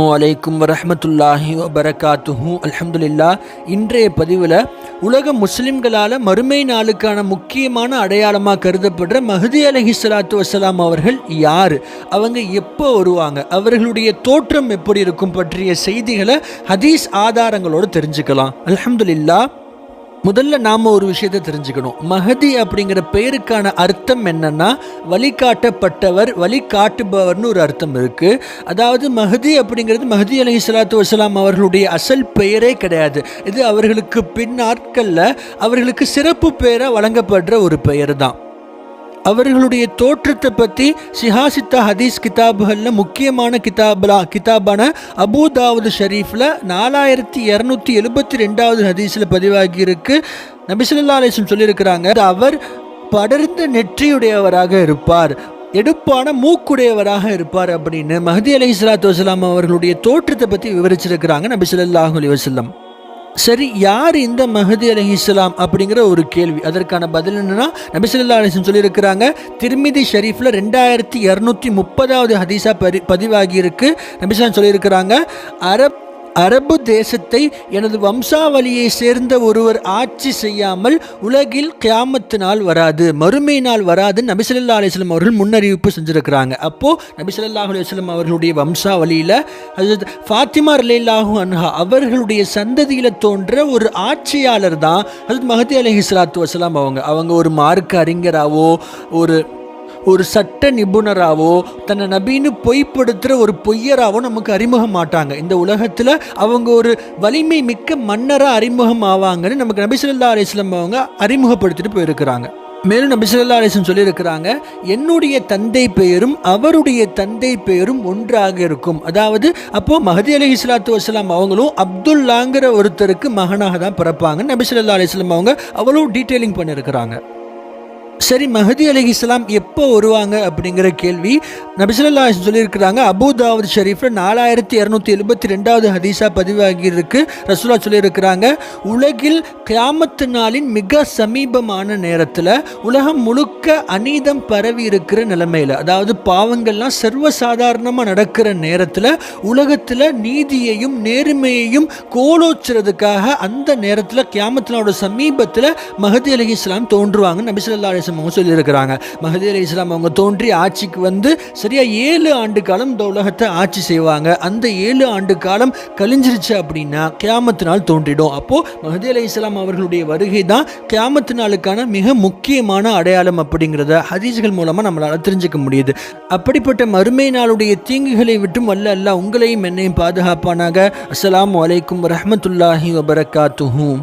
அலைக்கும் வரஹமத்துல்லாஹி வபரகாத்துஹு. அலமதுல்லா இன்றைய பதிவில் உலக முஸ்லிம்களால் மறுமை நாளுக்கான முக்கியமான அடையாளமாக கருதப்படுற மஹதி அலஹி சலாத்து வசலாம் அவர்கள் யார்? அவங்க எப்போ வருவாங்க? அவர்களுடைய தோற்றம் எப்படி இருக்கும் பற்றிய செய்திகளை ஹதீஸ் ஆதாரங்களோடு தெரிஞ்சுக்கலாம். அலமதுல்லா முதல்ல நாம் ஒரு விஷயத்தை தெரிஞ்சுக்கணும். மஹதி அப்படிங்கிற பெயருக்கான அர்த்தம் என்னன்னா வழிகாட்டப்பட்டவர் வழிகாட்டுபவர்னு ஒரு அர்த்தம் இருக்கு. அதாவது மஹதி அப்படிங்கிறது மஹதி அலி சலாத்து வசலாம் அவர்களுடைய அசல் பெயரே கிடையாது. இது அவர்களுக்கு பின் நாட்களில் அவர்களுக்கு சிறப்பு பெயராக வழங்கப்படுற ஒரு பெயர் தான் அவர்களுடைய தோற்றத்தை பற்றி சிஹாசித்தா ஹதீஸ் கிதாபுகளில் முக்கியமான கிதாபலா கிதாபான அபுதாவுது ஷரீஃபில் நாலாயிரத்தி இரநூத்தி எழுபத்தி ரெண்டாவது ஹதீஸில் பதிவாகியிருக்கு. நபிசுல்லா அலிஸ்லம் சொல்லியிருக்கிறாங்க அவர் படர்ந்த நெற்றியுடையவராக இருப்பார் எடுப்பான மூக்குடையவராக இருப்பார் அப்படின்னு. மஹதி அலி இஸ்லாத்து வசலாம் அவர்களுடைய தோற்றத்தை பற்றி விவரிச்சிருக்கிறாங்க நபிசுல்லாஹு அலி வசல்லம் சரி யார் இந்த மஹதி அலி இஸ்லாம் அப்படிங்கிற ஒரு கேள்வி. அதற்கான பதில் என்னன்னா நபிசல்லா அலிஸ்லம் சொல்லியிருக்கிறாங்க திருமிதி ஷெரீஃபில் ரெண்டாயிரத்தி இரநூத்தி முப்பதாவது ஹதீஸா பதி பதிவாகி இருக்கு நபிஸ்லாம் சொல்லியிருக்கிறாங்க அரப் அரபு தேசத்தை எனது வம்சாவளியை சேர்ந்த ஒருவர் ஆட்சி செய்யாமல் உலகில் கியாமத்து நாள் வராது மறுமை நாள் வராது நபிசல்லா அலிஸ்லம் அவர்கள் முன்னறிவிப்பு செஞ்சுருக்கிறாங்க. அப்போது நபிசல்லா அலிஸ்லம் அவர்களுடைய வம்சாவளியில் அது ஃபாத்திமா ரலில்லாஹு அன்ஹா அவர்களுடைய சந்ததியில் தோன்ற ஒரு ஆட்சியாளர் தான் அது மஹதி அலஹி சலாத்து வசலாம் அவங்க. அவங்க ஒரு மார்க்க அறிஞராவோ ஒரு ஒரு சட்ட நிபுணராகவோ தன்னை நபின்னு பொய்ப்படுத்துகிற ஒரு பொய்யராகவோ நமக்கு அறிமுகம் மாட்டாங்க இந்த உலகத்தில் அவங்க ஒரு வலிமை மிக்க மன்னராக அறிமுகம் ஆவாங்கன்னு நமக்கு நபிசுல்லா அலிஸ்லம் அவங்க அறிமுகப்படுத்திட்டு போயிருக்கிறாங்க. மேலும் நபி சொல்லா அலிஸ்லம் சொல்லியிருக்கிறாங்க என்னுடைய தந்தை பெயரும் அவருடைய தந்தை பெயரும் ஒன்றாக இருக்கும். அதாவது அப்போது மஹதி அலி இஸ்லாத்து வசலாம் அவங்களும் அப்துல்லாங்கிற ஒருத்தருக்கு மகனாக தான் பிறப்பாங்க நபி சொல்லா அலிஸ்லாம் அவங்க அவ்வளோ டீட்டெயிலிங் பண்ணியிருக்கிறாங்க. சரி மஹதி அலி இஸ்லாம் எப்போ வருவாங்க அப்படிங்கிற கேள்வி நபிசுல்லா சொல்லியிருக்கிறாங்க. அபுதாவத் ஷெரீஃபில் நாலாயிரத்தி இரநூத்தி எழுபத்தி ரெண்டாவது ஹதீஸாக பதிவாகியிருக்கு. ரசுல்லா ரசூலா சொல்லியிருக்கிறாங்க உலகில் கிராமத்து நாளின் மிக சமீபமான நேரத்தில் உலகம் முழுக்க அநீதம் பரவி இருக்கிற நிலைமையில் அதாவது பாவங்கள்லாம் சர்வசாதாரணமாக நடக்கிற நேரத்தில் உலகத்தில் நீதியையும் நேர்மையையும் கோலோச்சுறதுக்காக அந்த நேரத்தில் கியாமத்தினோட சமீபத்தில் மஹதி அலி இஸ்லாம் தோன்றுவாங்க நபிசுல்லா அலிஸ்லாம் அவங்க சொல்லியிருக்கிறாங்க. மஹதி அலி இஸ்லாம் அவங்க தோன்றி ஆட்சிக்கு வந்து சரியாக ஏழு ஆண்டு காலம் இந்த உலகத்தை ஆட்சி செய்வாங்க. அந்த ஏழு ஆண்டு காலம் கழிஞ்சிருச்சு அப்படின்னா கியாமத்து நாள் தோன்றிடும். அப்போது மஹதி அலி இஸ்லாம் அவர்களுடைய வருகை தான் கியாமத்து நாளுக்கான மிக முக்கியமான அடையாளம் அப்படிங்கிறத ஹதீஸ்கள் மூலமாக நம்மளால் தெரிஞ்சுக்க முடியுது. அப்படிப்பட்ட மறுமை நாளுடைய தீங்குகளை விட்டும் வல்ல அல்ல உங்களையும் என்னையும் பாதுகாப்பானாக. அஸ்லாம் வலைக்கும் வரமத்துல்லாஹி வபரகாத்துஹூம்